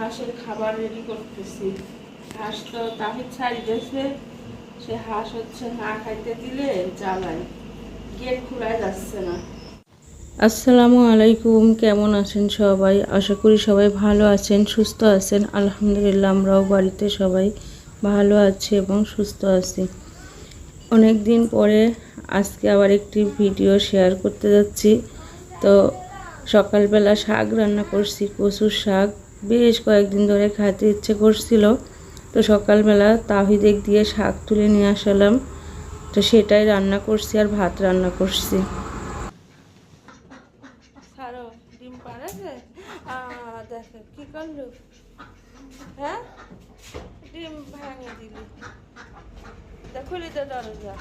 হাঁসের খাবার রেডি করতেছি। হাঁস তো তাহির ছাড়ি গেছে। সে হাঁস হচ্ছে না খাইতে দিলে জ্বালায়। গেট খোলা যাচ্ছে না। আসসালামু আলাইকুম, কেমন আছেন সবাই? আশা করি সবাই ভালো আছেন, সুস্থ আছেন। আলহামদুলিল্লাহ, আমরাও বাড়িতে সবাই ভালো আছি এবং সুস্থ আছি। অনেক দিন পরে আজকে আবার একটি ভিডিও শেয়ার করতে যাচ্ছি। তো সকালবেলা শাক রান্না করছি, কচুর শাক। বেশ কয়েকদিন ধরে খাইতে ইচ্ছে করছিল। তো সকালবেলা তাহিদেক দিয়ে শাক তুলে নিয়ে আসলাম। তো সেটাই রান্না করছি আর ভাত রান্না করছি। ডিম দেখো, কি করল? হ্যাঁ? ডিম ভাঙে দরজা।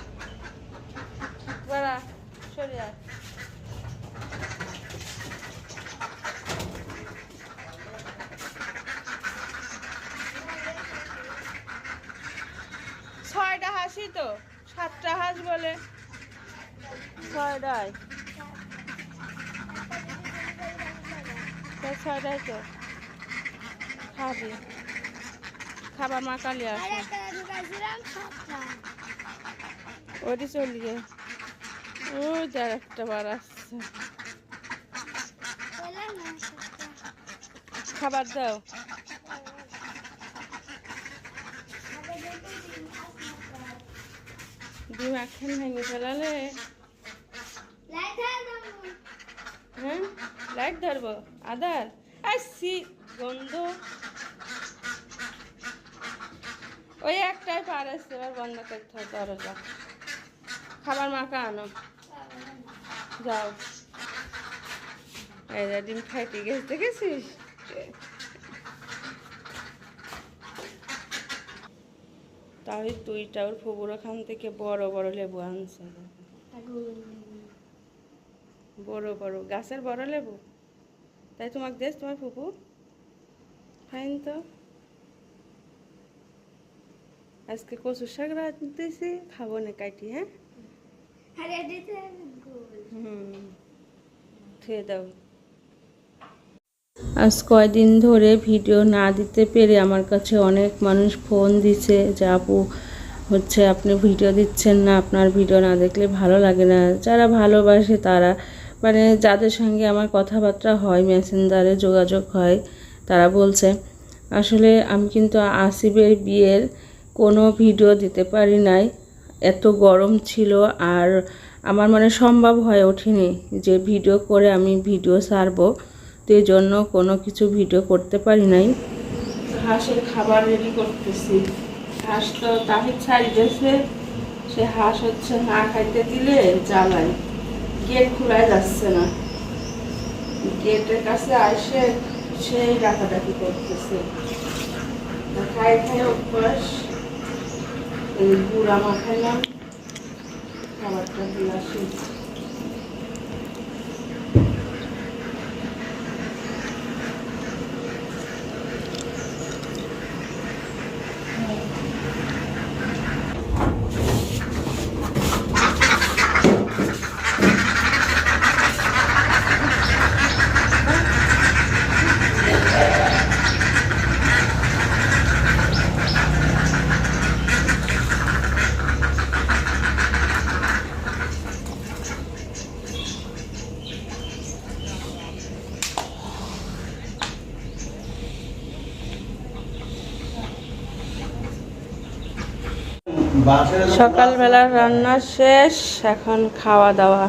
ছয়টা হাসি তো? সাতটা হাঁস বলে। ছয়টায়। ছয়টায় তো। খাবি। খাবার মাকালি আসে। ওটি চলিয়ে ওই দেখ একটা বার আসছে। খাবার দাও। ডিম এখন ভেঙে ফেলালে? হ্যাঁ? লাইট ধরবো? আদার? আসছি গন্ধ। ওই একটাই পার আসছে এবার বন্ধ করতে হয় দরজা। খাবার মাখা আনো। যাও। এই ডিম খাইতে গেছে দেখেছিস? তাহলে দুইটা ওর ফুবুর ওখান থেকে বড় বড় লেবু আনছে। বড় বড়। গাছের বড় লেবু? তাই তোমাকে দেশ তোমার ফুপু? ফাইন তো। আজকে কচু শাক রাঁধতেছি খাব না কাটি হ্যাঁ? হুম। খেয়ে দাও। আজ কয়দিন ধরে ভিডিও না দিতে পেরে আমার কাছে অনেক মানুষ ফোন দিছে যে, আপু, হচ্ছে আপনি ভিডিও দিচ্ছেন না, আপনার ভিডিও না দেখলে ভালো লাগে না। যারা ভালোবাসে তারা মানে যাদের সঙ্গে আমার কথাবার্তা হয়, মেসেঞ্জারে যোগাযোগ হয়, তারা বলছে, আসলে আমি কিন্তু আসিফের বিয়ের কোনো ভিডিও দিতে পারি নাই। এত গরম ছিল আর আমার মানে সম্ভব হয়ে ওঠেনি যে ভিডিও করে আমি ভিডিও ছাড়বো। এই জন্য কোনো কিছু ভিডিও করতে পারি নাই। হাঁসের খাবার রেডি করতেছি। হাঁস তো তাহির ছাড়ি গেছে। সে হাঁস হচ্ছে না খাইতে দিলে জ্বালায়। গেট খোলা যাচ্ছে না। গেটের কাছে আসে সেই ডাকাডাকি করতেছে। খাই খাই অভ্যাস। গুড়া মাখাইলাম। খাবারটা দিয়ে আসি। সকালবেলা রান্না শেষ, এখন খাওয়া দাওয়া।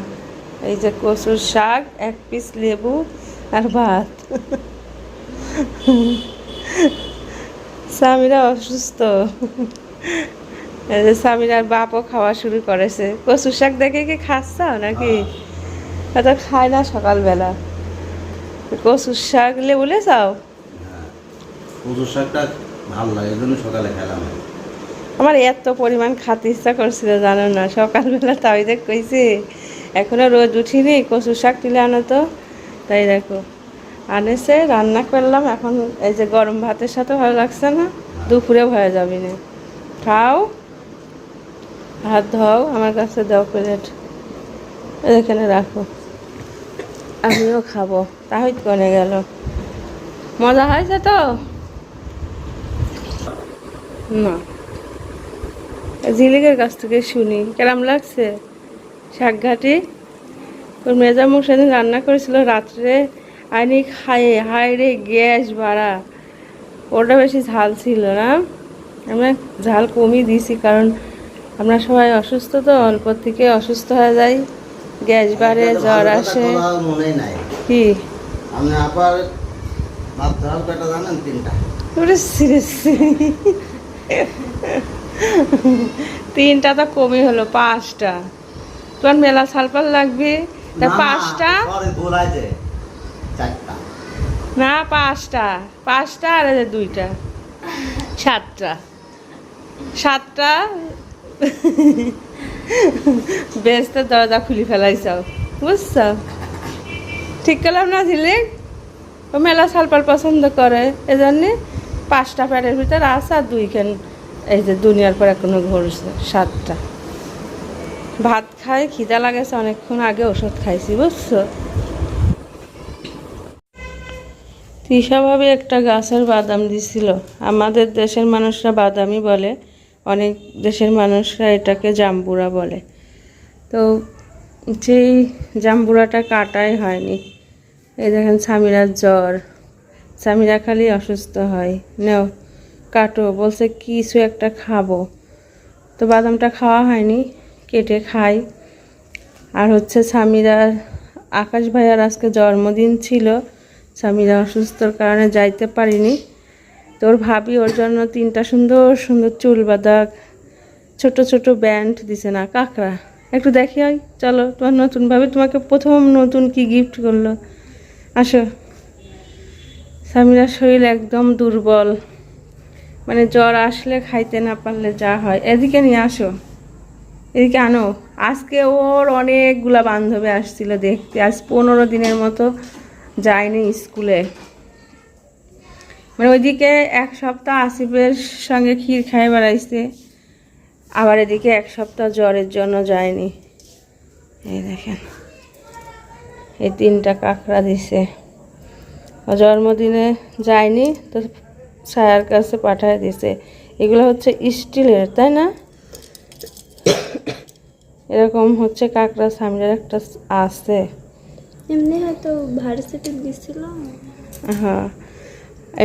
এই যে কচুর শাক, এক পিস লেবু আর ভাত। স্বামীরা অসুস্থ। স্বামীরার বাপও খাওয়া শুরু করেছে। কচুর শাক দেখে কি খাচ্ছাও নাকি? এত খায় না সকালবেলা। কচুর শাক লেবু লেসাও? কচুর শাকটা ভালো লাগে সকালে খেলাম। আমার এত পরিমাণ খাতে ইচ্ছা করছিল, জানো না? সকালবেলা তাই দেখ কইছে, এখনও রোদ উঠিনি কচু শাক তুলে আনো তো। তাই দেখো, আনেছে, রান্না করলাম, এখন এই যে গরম ভাতের সাথে ভালো লাগছে না দুপুরে হয়ে যাবি না। খাও, হাত ধোও, আমার কাছে দাও প্লেট। এখানে রাখো। আমিও খাব, তাহিদ কনে গেল। মজা হয়েছে তো? না। ঝিলিকের কাছ থেকে শুনি। কেরাম লাগছে? শাকঘাটি তোর মেজামুখ সেদিন রান্না করেছিল রাত্রে। আইনি খায়ে হায় রে গ্যাস বাড়া ওটা বেশি ঝাল ছিল না? আমরা ঝাল কমই দিয়েছি কারণ আমরা সবাই অসুস্থ তো অল্প থেকে অসুস্থ হয়ে যাই। গ্যাস বাড়ে জ্বর আসে। কি? আপনি আবার ভাত ঝাল কয়টা জানেন তিনটা? তিনটা তো কমই হলো পাঁচটা। তোমার মেলা সালপাল লাগবে? তা পাঁচটা? না পাঁচটা। পাঁচটা আর দুইটা। সাতটা। সাতটা? বেশ তো দরজা খুলি ফেলাইছ। বুঝছ? ঠিক করলাম না ঝিলে? ও মেলা সালপাল পছন্দ করে। এজন্য পাঁচটা প্যারের ভিতরে আছে আর দুইখান এই যে দুনিয়ার পর এখনও ঘুরছে সাতটা। ভাত খাই, খিদা লাগেছে, অনেকক্ষণ আগে ওষুধ খাইছি, বুঝছ? তৃষাভাবে একটা গাছের বাদাম দিছিল। আমাদের দেশের মানুষরা বাদামই বলে, অনেক দেশের মানুষরা এটাকে জাম্বুরা বলে। তো সেই জাম্বুরাটা কাটাই হয়নি, এই দেখেন স্বামীরার জ্বর, স্বামীরা খালি অসুস্থ হয়। নেও কাটো, বলছে, কিছু একটা খাব। তো বাদামটা খাওয়া হয়নি, কেটে খাই। আর হচ্ছে স্বামীরার আকাশ ভাইয়ার আজকে জন্মদিন ছিল, স্বামীরা অসুস্থর কারণে যাইতে পারিনি। তোর ভাবি ওর জন্য তিনটা সুন্দর সুন্দর চুল বাঁধা, ছোট ছোট ব্যান্ড দিছে না, কাকড়া। একটু দেখি হয় চলো, তোমার নতুন ভাবি তোমাকে প্রথম নতুন কি গিফট করল। আসো। স্বামীরা শরীর একদম দুর্বল। মানে জ্বর আসলে খাইতে না পারলে যা হয়। এদিকে নিয়ে আসো। এদিকে আনো। আজকে ওর অনেকগুলা বান্ধবী আসছিল দেখতে। আজ পনেরো দিনের মতো যায়নি স্কুলে। মানে ওইদিকে এক সপ্তাহ আসিফের সঙ্গে ক্ষীর খাই বেড়াইছে। আবার এদিকে এক সপ্তাহ জ্বরের জন্য যায়নি। এই দেখেন। এই তিনটা কাঁকড়া দিছে। জন্মদিনে যায়নি, তো ছায়ার কাছে পাঠায় দিছে। এগুলো হচ্ছে স্টিলের তাই না? এরকম হচ্ছে কাঁকড়া সামনের একটা আছে। এমনি হয়তো ভার্সিটি দিছিল। হ্যাঁ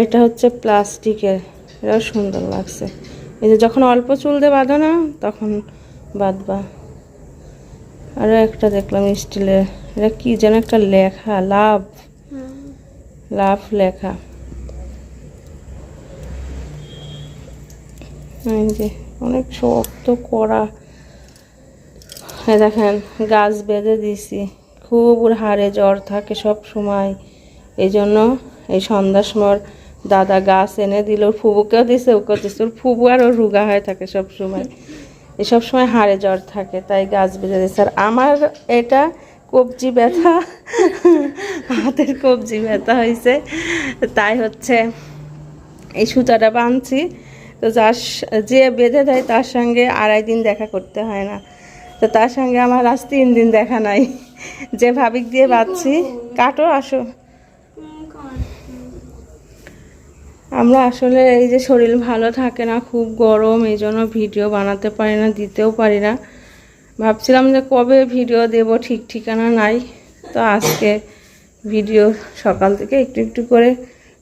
এটা হচ্ছে প্লাস্টিকের। এটাও সুন্দর লাগছে। এই যে যখন অল্প চুল দিয়ে বাঁধো না তখন বাঁধবা। আরও একটা দেখলাম স্টিলের। এটা কি যেন একটা লেখা লাভ। লাভ লেখা। যে, অনেক শক্ত এই দেখেন, গাছ বেঁধে দিছি খুব ওর হাড়ে জ্বর থাকে সব সময়। এই জন্য এই সন্ধ্যার সময় দাদা গাছ এনে দিল ওর ফুবুকেও দিছে, ওকেও দিছে। ওর ফুবু আর ওর রুগা হয়ে থাকে সব সময়। এই সব সময় হাড়ে জ্বর থাকে, তাই গাছ বেঁধে দিচ্ছে আর আমার এটা কবজি ব্যথা, হাতের কবজি ব্যথা হয়েছে। তাই হচ্ছে এই সুতাটা বাঁধছি। তো যার যে বেঁধে দেয় তার সঙ্গে আড়াই দিন দেখা করতে হয় না। তো তার সঙ্গে আমার আজ তিন দিন দেখা নাই। যে ভাবিক দিয়ে বাঁধছি, কাটো আসো। আমরা আসলে এই যে শরীর ভালো থাকে না, খুব গরম, এই জন্য ভিডিও বানাতে পারি না, দিতেও পারি না। ভাবছিলাম যে কবে ভিডিও দেব, ঠিক ঠিকানা নাই। তো আজকে ভিডিও সকাল থেকে একটু একটু করে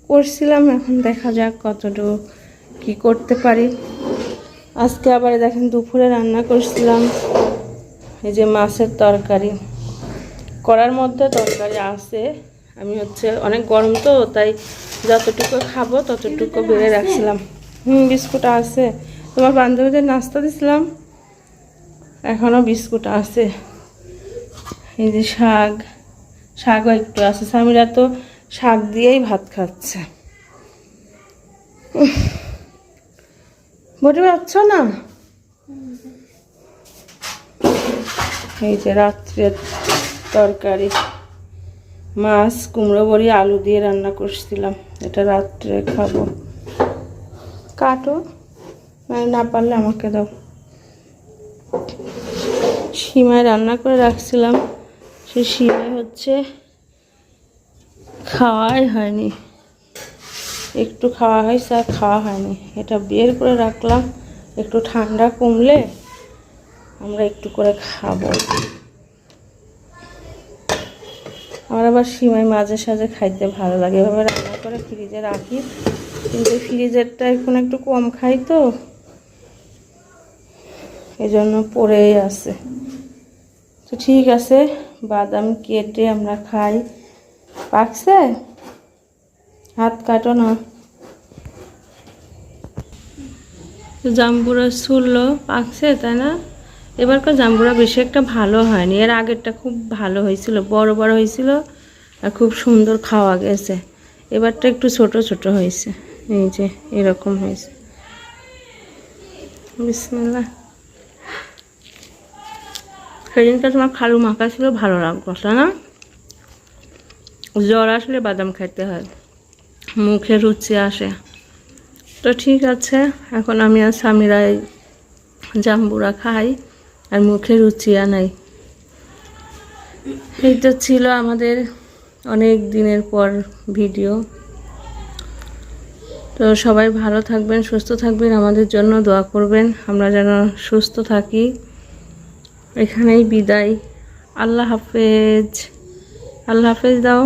করছিলাম, এখন দেখা যাক কতটুকু কি করতে পারি? আজকে আবার দেখেন দুপুরে রান্না করছিলাম। এই যে মাছের তরকারি। করার মধ্যে তরকারি আছে। আমি হচ্ছে অনেক গরম তো, তাই যতটুকু খাব ততটুকু বেড়ে রাখছিলাম। হুম, বিস্কুট আছে। তোমার বান্ধবীদের নাস্তা দিছিলাম। এখনও বিস্কুট আছে। এই যে শাক। শাকও একটু আছে। স্বামীরা তো শাক দিয়েই ভাত খাচ্ছে। বটে পাচ্ছ না? এই যে রাত্রের তরকারি, মাছ, কুমড়ো, বড়ি, আলু দিয়ে রান্না করছিলাম। এটা রাত্রে খাব। কাটো মানে না পারলে আমাকে দাও। সীমায় রান্না করে রাখছিলাম। সে সীমায় হচ্ছে, খাওয়াই হয়নি। একটু খাওয়া হয়, স্যার, খাওয়া হয়নি। এটা বের করে রাখলাম, একটু ঠান্ডা কমলে আমরা একটু করে খাব। আমার আবার সিমাই মাঝে সাঝে খাইতে ভালো লাগে। এভাবে রান্না করে ফ্রিজে রাখি, কিন্তু ফ্রিজেরটা এখন একটু কম খাই তো এই জন্য পড়েই আছে। তো ঠিক আছে, বাদাম কেটে আমরা খাই। পাকছে? হাত কাটো না। জাম্বুরা ছুললো পাকছে, তাই না? এবারকার জাম্বুরা বেশি একটা ভালো হয়নি। এর আগেরটা খুব ভালো হয়েছিল, বড় বড় হয়েছিল আর খুব সুন্দর খাওয়া গেছে। এবারটা একটু ছোট ছোট হয়েছে, এই যে এরকম হয়েছে। বিসমিল্লাহ। সেদিনটা তোমার খালু মাখা ছিল, ভালো তাই না? জ্বর আসলে বাদাম খাইতে হয়। মুখে রুচি আসে। তো ঠিক আছে, এখন আমি আর স্বামীরাই জাম্বুরা খাই আর মুখে রুচি আনাই। এই তো ছিল আমাদের অনেক দিনের পর ভিডিও। তো সবাই ভালো থাকবেন, সুস্থ থাকবেন, আমাদের জন্য দোয়া করবেন। আমরা যেন সুস্থ থাকি। এখানেই বিদায়। আল্লাহ হাফেজ। আল্লাহ হাফেজ দাও।